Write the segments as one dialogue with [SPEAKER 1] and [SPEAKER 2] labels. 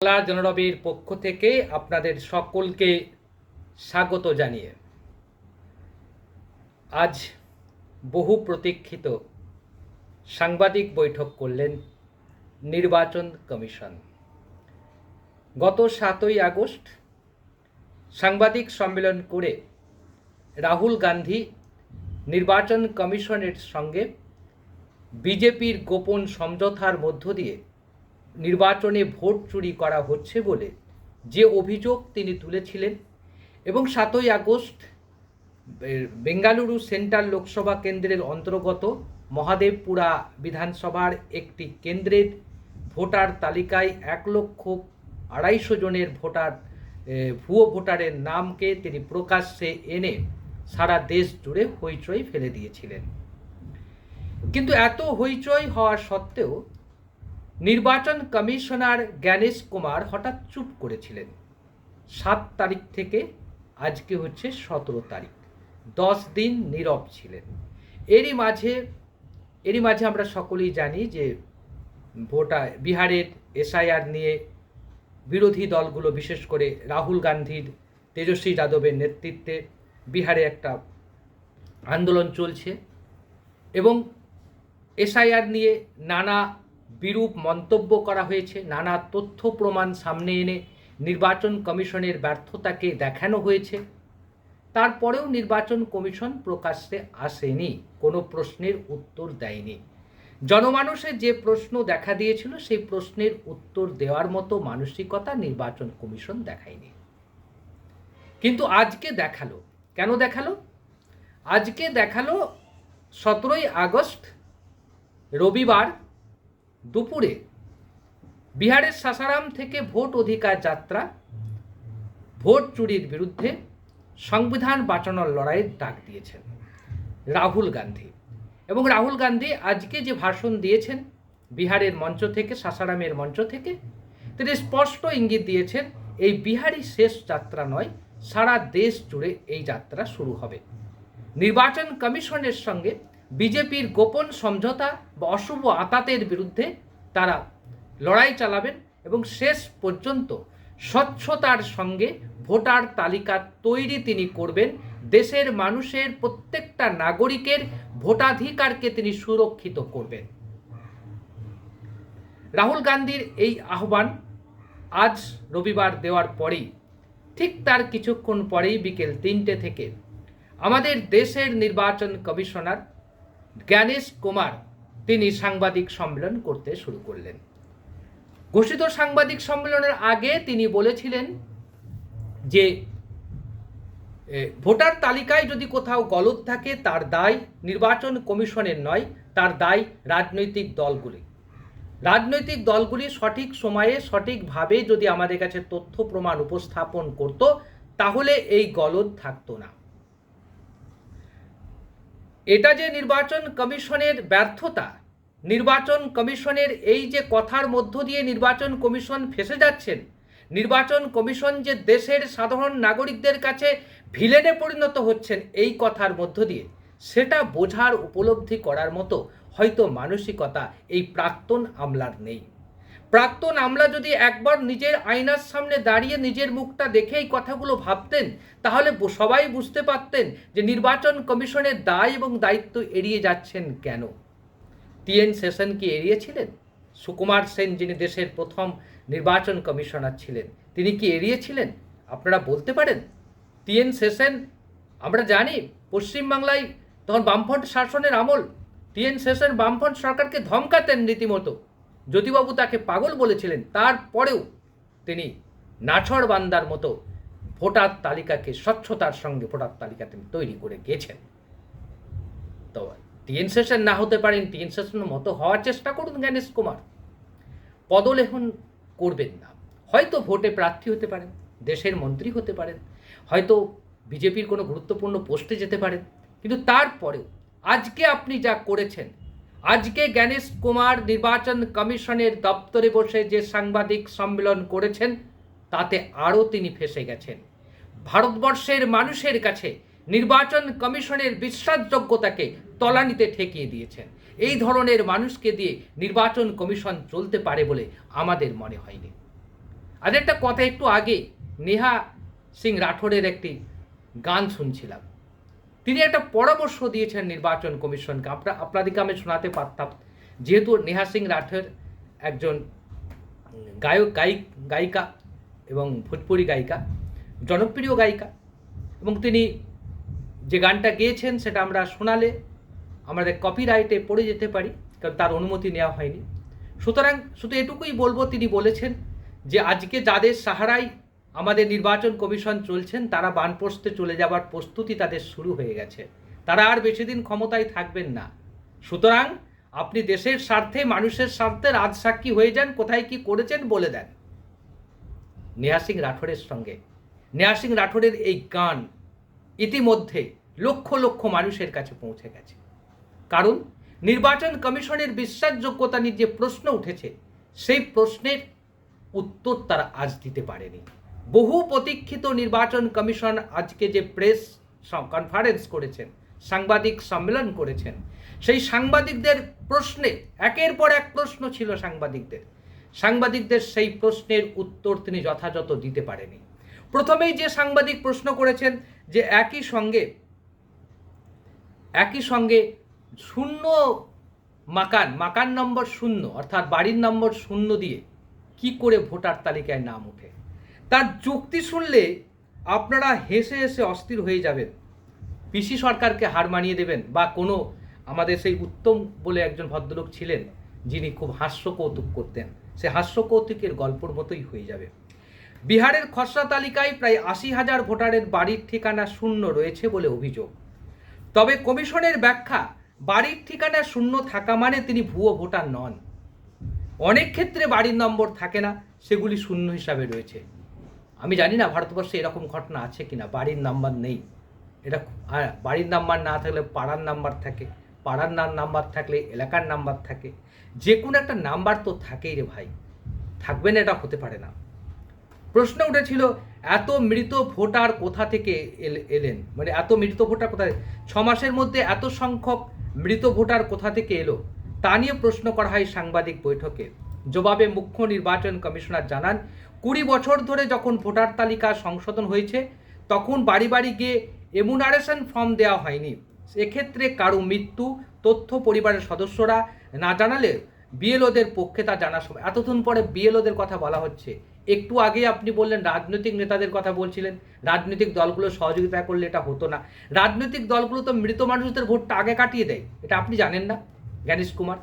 [SPEAKER 1] বাংলা জনরবের পক্ষ থেকে আপনাদের সকলকে স্বাগত জানিয়ে আজ বহু প্রতীক্ষিত সাংবাদিক বৈঠক করলেন নির্বাচন কমিশন। গত সাতই আগস্ট সাংবাদিক সম্মেলন করে রাহুল গান্ধী নির্বাচন কমিশনের সঙ্গে বিজেপির গোপন সমঝোতার মধ্য দিয়ে নির্বাচনে ভোট চুরি করা হচ্ছে বলে যে অভিযোগ তিনি তুলেছিলেন এবং সাতই আগস্ট বেঙ্গালুরু সেন্ট্রাল লোকসভা কেন্দ্রের অন্তর্গত মহাদেবপুরা বিধানসভার একটি কেন্দ্রের ভোটার তালিকায় এক লক্ষ আড়াইশো জনের ভোটার ভুয়ো ভোটারের নামকে তিনি প্রকাশ্যে এনে সারা দেশ জুড়ে হইচই ফেলে দিয়েছিলেন। কিন্তু এত হইচই হওয়া সত্ত্বেও নির্বাচন কমিশনার জ্ঞানেশ কুমার হঠাৎ চুপ করেছিলেন। সাত তারিখ থেকে আজকে হচ্ছে সতেরো তারিখ। দশ দিন নীরব ছিলেন। এরই মাঝে এরই মাঝে আমরা সকলেই জানি যে ভোটা, বিহারের এসআইআর নিয়ে বিরোধী দলগুলো, বিশেষ করে রাহুল গান্ধীর, তেজস্বী যাদবের নেতৃত্বে বিহারে একটা আন্দোলন চলছে এবং এসআইআর নিয়ে নানা বিরূপ মন্তব্য করা হয়েছে। নানা তথ্য প্রমাণ সামনে এনে নির্বাচন কমিশনের ব্যর্থতাকে দেখানো হয়েছে। তারপরেও নির্বাচন কমিশন প্রকাশ্যে আসেনি, কোনো প্রশ্নের উত্তর দেয়নি। জনমানুষের যে প্রশ্ন দেখা দিয়েছিল, সেই প্রশ্নের উত্তর দেওয়ার মতো মানসিকতা নির্বাচন কমিশন দেখায়নি। কিন্তু আজকে দেখাল। কেন দেখাল? আজকে দেখাল সতেরোই আগস্ট, রবিবার দুপুরে বিহারের সাসারাম থেকে ভোট অধিকার যাত্রা, ভোট চুরির বিরুদ্ধে সংবিধান বাঁচানোর লড়াইয়ের ডাক দিয়েছেন রাহুল গান্ধী। এবং রাহুল গান্ধী আজকে যে ভাষণ দিয়েছেন বিহারের মঞ্চ থেকে, সাসারামের মঞ্চ থেকে, তিনি স্পষ্ট ইঙ্গিত দিয়েছেন, এই বিহারই শেষ যাত্রা নয়, সারা দেশ জুড়ে এই যাত্রা শুরু হবে। নির্বাচন কমিশনের সঙ্গে বিজেপির গোপন সমঝোতা বা অশুভ আতাতের বিরুদ্ধে তারা লড়াই চালাবেন এবং শেষ পর্যন্ত স্বচ্ছতার সঙ্গে ভোটার তালিকা তৈরি তিনি করবেন। দেশের মানুষের প্রত্যেকটা নাগরিকের ভোটাধিকারকে তিনি সুরক্ষিত করবেন। রাহুল গান্ধীর এই আহ্বান আজ রবিবার দেওয়ার পরেই, ঠিক তার কিছুক্ষণ পরেই বিকেল তিনটে থেকে আমাদের দেশের নির্বাচন কমিশনার জ্ঞানেশ কুমার তিনি সাংবাদিক সম্মেলন করতে শুরু করলেন। ঘোষিত সাংবাদিক সম্মেলনের আগে তিনি বলেছিলেন যে ভোটার তালিকায় যদি কোথাও গলত থাকে, তার দায় নির্বাচন কমিশনের নয়, তার দায় রাজনৈতিক দলগুলি। রাজনৈতিক দলগুলি সঠিক সময়ে সঠিকভাবে যদি আমাদের কাছে তথ্য প্রমাণ উপস্থাপন করত, তাহলে এই গলদ থাকতো না। এটা যে নির্বাচন কমিশনের ব্যর্থতা, নির্বাচন কমিশনের এই যে কথার মধ্য দিয়ে নির্বাচন কমিশন ফেসে যাচ্ছেন, নির্বাচন কমিশন যে দেশের সাধারণ নাগরিকদের কাছে ভিলেনে পরিণত হচ্ছেন এই কথার মধ্য দিয়ে, সেটা বোঝার উপলব্ধি করার মতো হয়তো মানসিকতা এই প্রাক্তন আমলার নেই। প্রাক্তন আমলা যদি একবার নিজের আয়নার সামনে দাঁড়িয়ে নিজের মুখটা দেখে এই কথাগুলো ভাবতেন, তাহলে সবাই বুঝতে পারতেন যে নির্বাচন কমিশনের দায় এবং দায়িত্ব এড়িয়ে যাচ্ছেন কেন। টিএন সেশন কি এড়িয়েছিলেন? সুকুমার সেন যিনি দেশের প্রথম নির্বাচন কমিশনার ছিলেন, তিনি কি এড়িয়েছিলেন? আপনারা বলতে পারেন। টিএন সেশন, আমরা জানি, পশ্চিমবাংলায় তখন বামফ্রন্ট শাসনের আমল। টিএন সেশন বামফ্রন্ট সরকারকে ধমকাতেন রীতিমতো। জ্যোতিবাবু তাকে পাগল বলেছিলেন। তারপরেও তিনি নাছড় বান্দার মতো ভোটার তালিকাকে স্বচ্ছতার সঙ্গে ভোটার তালিকা তিনি তৈরি করে গেছেন। তো টিএন সেশন না হতে পারেন, টিএন সেশনের মতো হওয়ার চেষ্টা করুন জ্ঞানেশ কুমার। পদলেখন করবেন না। হয়তো ভোটে প্রার্থী হতে পারেন, দেশের মন্ত্রী হতে পারেন, হয়তো বিজেপির কোনো গুরুত্বপূর্ণ পোস্টে যেতে পারেন। কিন্তু তারপরেও আজকে আপনি যা করেছেন আজকে জ্ঞানেশ কুমার নির্বাচন কমিশনের দপ্তরে বসে যে সাংবাদিক সম্মেলন করেছেন, তাতে আরও তিনি ফেসে গেছেন। ভারতবর্ষের মানুষের কাছে নির্বাচন কমিশনের বিশ্বাসযোগ্যতাকে তলানিতে ঠেকিয়ে দিয়েছেন। এই ধরনের মানুষকে দিয়ে নির্বাচন কমিশন চলতে পারে বলে আমাদের মনে হয়নি। আজ একটা কথা একটু আগে নেহা সিং রাঠোরের একটি গান শুনছিলাম। তিনি একটা পরামর্শ দিয়েছেন নির্বাচন কমিশনকে। আপনার আপনাদেরকে আমি শোনাতে পারতাম। যেহেতু নেহা সিং রাঠোর একজন গায়ক, গায়িক, গায়িকা এবং ভোজপুরি গায়িকা, জনপ্রিয় গায়িকা এবং তিনি যে গানটা গেয়েছেন সেটা আমরা শোনালে আমাদের কপিরাইটে পড়ে যেতে পারি, কারণ তার অনুমতি নেওয়া হয়নি। সুতরাং শুধু এটুকুই বলব, তিনি বলেছেন যে আজকে যাদের সাহারায় আমাদের নির্বাচন কমিশন চলছেন, তারা বানপ্রস্তে চলে যাবার প্রস্তুতি তাদের শুরু হয়ে গেছে। তারা আর বেশি দিন ক্ষমতায় থাকবেন না। সুতরাং আপনি দেশের স্বার্থে, মানুষের স্বার্থে রাজসাক্ষী হয়ে যান, কোথায় কি করেছেন বলে দেন। নেহা সিং রাঠোরের সঙ্গে। নেহা সিং রাঠোরের এই গান ইতিমধ্যে লক্ষ লক্ষ মানুষের কাছে পৌঁছে গেছে। কারণ নির্বাচন কমিশনের বিশ্বাসযোগ্যতা নিয়ে যে প্রশ্ন উঠেছে, সেই প্রশ্নের উত্তর তারা আজ দিতে পারেনি। বহু প্রতীক্ষিত নির্বাচন কমিশন আজকে যে প্রেস কনফারেন্স করেছেন, সাংবাদিক সম্মেলন করেছেন, সেই সাংবাদিকদের প্রশ্নে, একের পর এক প্রশ্ন ছিল সাংবাদিকদের। সাংবাদিকদের সেই প্রশ্নের উত্তর তিনি যথাযথ দিতে পারেনি। প্রথমেই যে সাংবাদিক প্রশ্ন করেছেন যে একই সঙ্গে একই সঙ্গে শূন্য মাকান মাকান নম্বর শূন্য, অর্থাৎ বাড়ির নম্বর শূন্য দিয়ে কি করে ভোটার তালিকায় নাম ওঠে? তার যুক্তি শুনলে আপনারা হেসে হেসে অস্থির হয়ে যাবেন। পিসি সরকারকে হার মানিয়ে দেবেন বা কোনো আমাদের সেই উত্তম বলে একজন ভদ্রলোক ছিলেন, যিনি খুব হাস্য কৌতুক করতেন। সে হাস্য কৌতুকের গল্পর মতোই হয়ে যাবে। বিহারের খসড়া তালিকায় প্রায় আশি হাজার ভোটারের বাড়ির ঠিকানা শূন্য রয়েছে বলে অভিযোগ। তবে কমিশনের ব্যাখ্যা, বাড়ির ঠিকানা শূন্য থাকা মানে তিনি ভুয়ো ভোটার নন। অনেক ক্ষেত্রে বাড়ির নম্বর থাকে না, সেগুলি শূন্য হিসাবে রয়েছে। আমি জানি না ভারতবর্ষে এরকম ঘটনা আছে কি না বাড়ির নাম্বার নেই। এটা বাড়ির নাম্বার না থাকলে পাড়ার নাম্বার থাকে, পাড়ার নাম নাম্বার থাকলে এলাকার নাম্বার থাকে। যে কোনো একটা নাম্বার তো থাকেই রে ভাই। থাকবে না এটা, হতে পারে না। প্রশ্ন উঠেছিল, এত মৃত ভোটার কোথা থেকে এল- এলেন? মানে এত মৃত ভোটার কোথায় ছ মাসের মধ্যে এত সংখ্যক মৃত ভোটার কোথা থেকে এলো? তা নিয়ে প্রশ্ন করা হয় সাংবাদিক বৈঠকে। জবাবে মুখ্য নির্বাচন কমিশনার জানান, কুড়ি বছর ধরে যখন ভোটার তালিকা সংশোধন হয়েছে, তখন বাড়ি বাড়ি গিয়ে এমুনারেশন ফর্ম দেওয়া হয়নি। এক্ষেত্রে কারও মৃত্যু, তথ্য পরিবারের সদস্যরা না জানালে বিএলওদের পক্ষে তা জানা সময় এতক্ষণ পরে বিএলওদের কথা বলা হচ্ছে। একটু আগে আপনি বললেন, রাজনৈতিক নেতাদের কথা বলছিলেন। রাজনৈতিক দলগুলো সহযোগিতা করলে এটা হতো না। রাজনৈতিক দলগুলো তো মৃত মানুষদের ভোটটা আগে কাটিয়ে দেয়। এটা আপনি জানেন না? জ্ঞানেশ কুমার।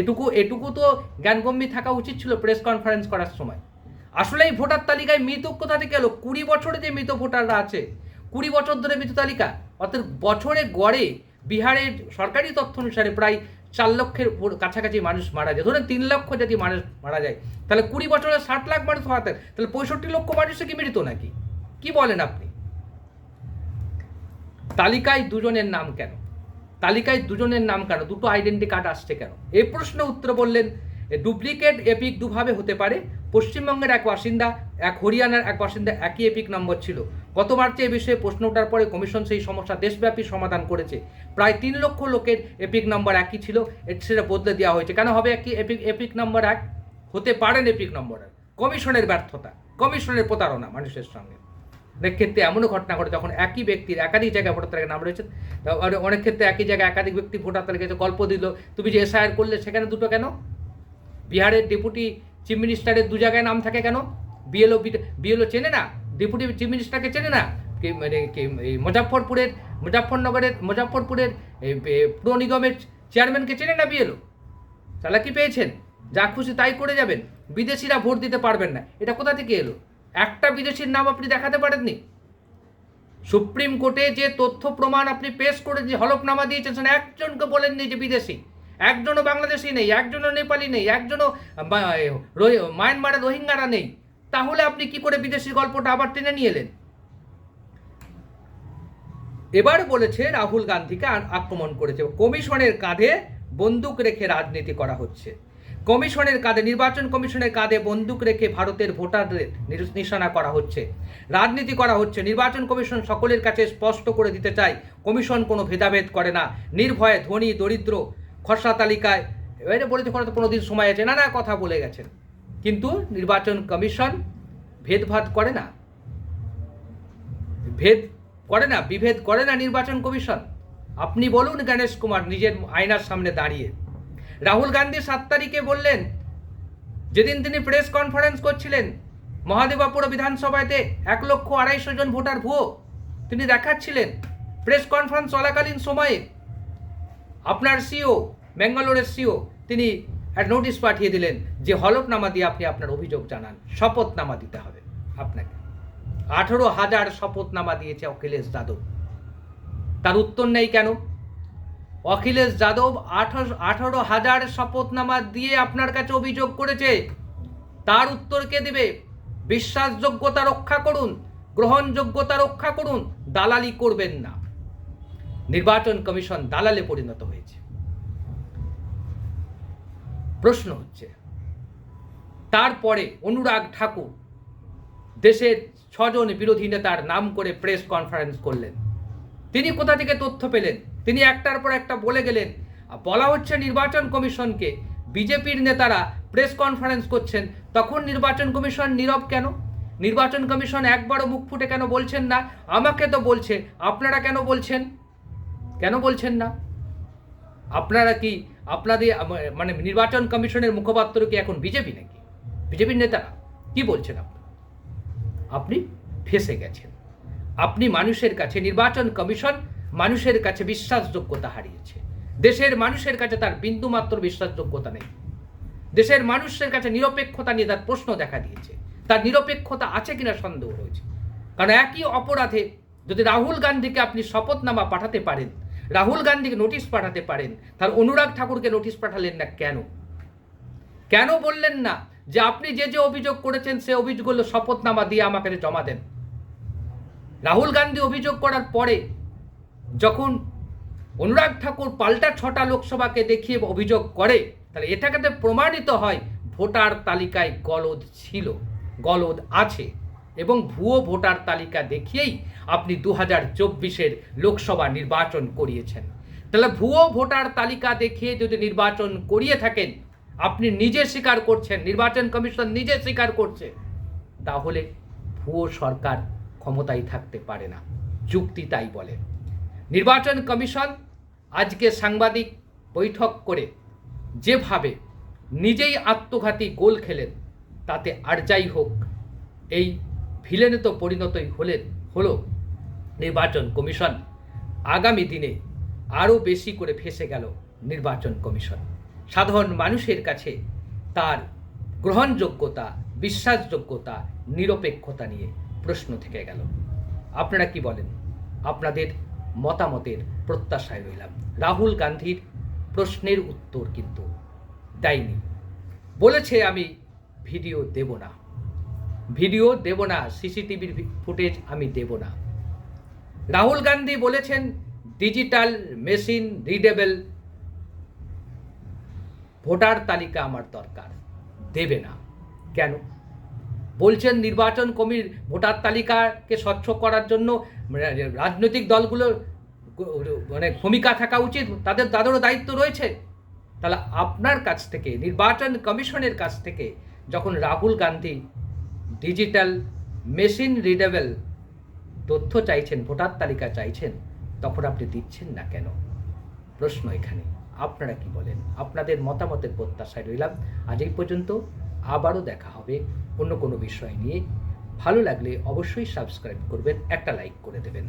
[SPEAKER 1] এটুকু এটুকু তো জ্ঞানগম্যী থাকা উচিত ছিল প্রেস কনফারেন্স করার সময়। আসলে এই ভোটার তালিকায় মৃত কোথা থেকে এলো? কুড়ি বছরে যে মৃত ভোটাররা আছে, কুড়ি বছর ধরে মৃত তালিকা, অর্থাৎ বছরে গড়ে বিহারের সরকারি তথ্য অনুসারে প্রায় চার লক্ষের কাছাকাছি মানুষ মারা যায়। ধরেন তিন লক্ষ যদি মানুষ মারা যায়। তাহলে কুড়ি বছরে ষাট লাখ মানুষ মারা তাহলে পঁয়ষট্টি লক্ষ মানুষে কি মৃত নাকি? কি বলেন আপনি? তালিকায় দুজনের নাম কেন? তালিকায় দুজনের নাম কেন? দুটো আইডেন্টি কার্ড আসছে কেন? এই প্রশ্ন উত্তর বললেন ডুপ্লিকেট এপিক দুভাবে হতে পারে। পশ্চিমবঙ্গের এক বাসিন্দা, এক হরিয়ানার এক বাসিন্দা একই এপিক নম্বর ছিল। গত মার্চে এ বিষয়ে প্রশ্ন ওঠার পরে কমিশন সেই সমস্যা দেশব্যাপী সমাধান করেছে। প্রায় তিন লক্ষ লোকের এপিক নম্বর একই ছিল। সেটা বদলে দেওয়া হয়েছে। কেন হবে একই এপিক এপিক নম্বর এক? হতে পারেন এপিক নম্বর এক কমিশনের ব্যর্থতা, কমিশনের প্রতারণা মানুষের সঙ্গে। অনেক ক্ষেত্রে এমনও ঘটনা ঘটে যখন একই ব্যক্তির একাধিক জায়গায় ভোটার তালিকায় নাম রয়েছে অনেক ক্ষেত্রে একই জায়গায় একাধিক ব্যক্তি ভোটার তালিকায় গল্প দিল, তুমি যে এসআইআর করলে সেখানে দুটো কেন? বিহারের ডেপুটি চিফ মিনিস্টারের দু জায়গায় নাম থাকে কেন? বিএলও বিএলও চেনে না? ডেপুটি চিফ মিনিস্টারকে চেনে না? মানে মুজাফরপুরের মুজাফরনগরের মুজাফরপুরের পুর নিগমের চেয়ারম্যানকে চেনে না বিএলও? চালাকি পেয়েছেন? যা খুশি তাই করে যাবেন। বিদেশিরা ভোট দিতে পারবেন না। এটা কোথা থেকে এলো? একটা বিদেশির নাম আপনি দেখাতে পারেননি? সুপ্রিম কোর্টে যে তথ্য প্রমাণ আপনি পেশ করে যে হলফনামা দিয়েছেন একজনকে বলেননি যে বিদেশি। একজনও বাংলাদেশি নেই, একজনও নেপালি নেই, একজনও মায়ানমারের রোহিঙ্গারা নেই। তাহলে আপনি কি করে বিদেশি গল্পটা আবার টেনে নিয়ে এলেন? এবার বলেছে রাহুল গান্ধীকে আক্রমণ করেছে। কমিশনের কাঁধে বন্দুক রেখে রাজনীতি করা হচ্ছে। কমিশনের কাঁধে, নির্বাচন কমিশনের কাঁধে বন্দুক রেখে ভারতের ভোটারদের নিশানা করা হচ্ছে। রাজনীতি করা হচ্ছে। নির্বাচন কমিশন সকলের কাছে স্পষ্ট করে দিতে চায়, কমিশন কোনো ভেদাভেদ করে না। নির্ভয়ে, ধনী, দরিদ্র, খসড়া তালিকায়, এবারে বলেছে কোনো কোনো দিন সময় আছে, নানা কথা বলে গেছেন। কিন্তু নির্বাচন কমিশন ভেদভাদ করে না। ভেদ করে না, বিভেদ করে না নির্বাচন কমিশন। আপনি বলুন গণেশ কুমার নিজের আয়নার সামনে দাঁড়িয়ে। রাহুল গান্ধী সাত তারিখে বললেন, যেদিন তিনি প্রেস কনফারেন্স করছিলেন, মহাদেবাপুর বিধানসভাতে এক লক্ষ আড়াইশো জন ভোটার ভুয়ো, তিনি দেখাচ্ছিলেন প্রেস কনফারেন্স চলাকালীন সময়ে। আপনার সিও ব্যাঙ্গালোরের সিও তিনি এক নোটিশ পাঠিয়ে দিলেন যে হলফনামা দিয়ে আপনি আপনার অভিযোগ জানান, শপথনামা দিতে হবে আপনাকে। আঠেরো হাজার শপথনামা দিয়েছে অখিলেশ যাদব। তার উত্তর নেই কেন? অখিলেশ যাদব আঠারো আঠারো হাজার শপথনামা দিয়ে আপনার কাছে অভিযোগ করেছে। তার উত্তর কে দেবে? বিশ্বাসযোগ্যতা রক্ষা করুন, গ্রহণযোগ্যতা রক্ষা করুন, দালালি করবেন না। নির্বাচন কমিশন দালালে পরিণত হয়েছে। প্রশ্ন হচ্ছে, তারপরে অনুরাগ ঠাকুর দেশের ছজন বিরোধী নেতার নাম করে প্রেস কনফারেন্স করলেন। তিনি কোথা থেকে তথ্য পেলেন? তিনি একটার পর একটা বলে গেলেন বলা হচ্ছে নির্বাচন কমিশনকে বিজেপির নেতারা প্রেস কনফারেন্স করছেন, তখন নির্বাচন কমিশন নীরব কেন? নির্বাচন কমিশন একবারও মুখ ফুটে কেন বলছেন না? আমাকে তো বলছে, আপনারা কেন বলছেন? কেন বলছেন না? আপনারা কি আপনাদের মানে নির্বাচন কমিশনের মুখপাত্র কি এখন বিজেপি নাকি? বিজেপির নেতারা, কি বলছেন আপনি? আপনি ফেসে গেছেন। আপনি মানুষের কাছে নির্বাচন কমিশন মানুষের কাছে বিশ্বাসযোগ্যতা হারিয়েছে। দেশের মানুষের কাছে তার বিন্দুমাত্র বিশ্বাসযোগ্যতা নেই। দেশের মানুষের কাছে নিরপেক্ষতা নিয়ে তার প্রশ্ন দেখা দিয়েছে। তার নিরপেক্ষতা আছে কিনা সন্দেহ রয়েছে। কারণ একই অপরাধে যদি রাহুল গান্ধীকে আপনি শপথনামা পাঠাতে পারেন, রাহুল গান্ধীকে নোটিশ পাঠাতে পারেন, তার অনুরাগ ঠাকুরকে নোটিশ পাঠালেন না কেন? কেন বললেন না যে আপনি যে যে অভিযোগ করেছেন, সে অভিযোগগুলো শপথনামা দিয়ে আমাকে জমা দেন? রাহুল গান্ধী অভিযোগ করার পরে যখন অনুরাগ ঠাকুর পাল্টা ছটা লোকসভাকে দেখিয়ে অভিযোগ করে, তাহলে এটাকে প্রমাণিত হয় ভোটার তালিকায় গলদ ছিল, গলদ আছে, এবং ভুয়ো ভোটার তালিকা দেখিয়েই আপনি দু হাজার চব্বিশের লোকসভা নির্বাচন করিয়েছেন। তাহলে ভুয়ো ভোটার তালিকা দেখিয়ে যদি নির্বাচন করিয়ে থাকেন, আপনি নিজে স্বীকার করছেন, নির্বাচন কমিশন নিজে স্বীকার করছে, তাহলে ভুয়ো সরকার ক্ষমতায় থাকতে পারে না। যুক্তি তাই বলে। নির্বাচন কমিশন আজকে সাংবাদিক বৈঠক করে যেভাবে নিজেই আত্মঘাতী গোল খেলেন, তাতে আর যাই হোক, এই ভিলেনে তো পরিণতই হলেন, হলো নির্বাচন কমিশন। আগামী দিনে আরও বেশি করে ফেসে গেল নির্বাচন কমিশন। সাধারণ মানুষের কাছে তার গ্রহণযোগ্যতা, বিশ্বাসযোগ্যতা, নিরপেক্ষতা নিয়ে প্রশ্ন থেকে গেল। আপনারা কি বলেন? আপনাদের মতামতের প্রত্যাশায় রইলাম। রাহুল গান্ধীর প্রশ্নের উত্তর কিন্তু দেয়নি। বলেছে আমি ভিডিও দেব না। ভিডিও দেব না সিসিটিভির ফুটেজ আমি দেব না। রাহুল গান্ধী বলেছেন, ডিজিটাল মেশিন রিডেবল। ভোটার তালিকা আমার দরকার। দেবে না। কেন? বলছেন নির্বাচন কমির ভোটার তালিকাকে স্বচ্ছ করার জন্য রাজনৈতিক দলগুলোর মানে ভূমিকা থাকা উচিত। তাদের তাদেরও দায়িত্ব রয়েছে। তাহলে আপনার কাছ থেকে, নির্বাচন কমিশনের কাছ থেকে যখন Rahul Gandhi digital machine readable তথ্য চাইছেন, ভোটার তালিকা চাইছেন, তখন আপনি দিচ্ছেন না কেন? প্রশ্ন এখানে। আপনারা কি বলেন? আপনাদের মতামতের প্রত্যাশায় রইলাম। আজ এই পর্যন্ত। আবারও দেখা হবে অন্য কোনো বিষয় নিয়ে। ভালো লাগলে অবশ্যই সাবস্ক্রাইব করবেন, একটা লাইক করে দেবেন।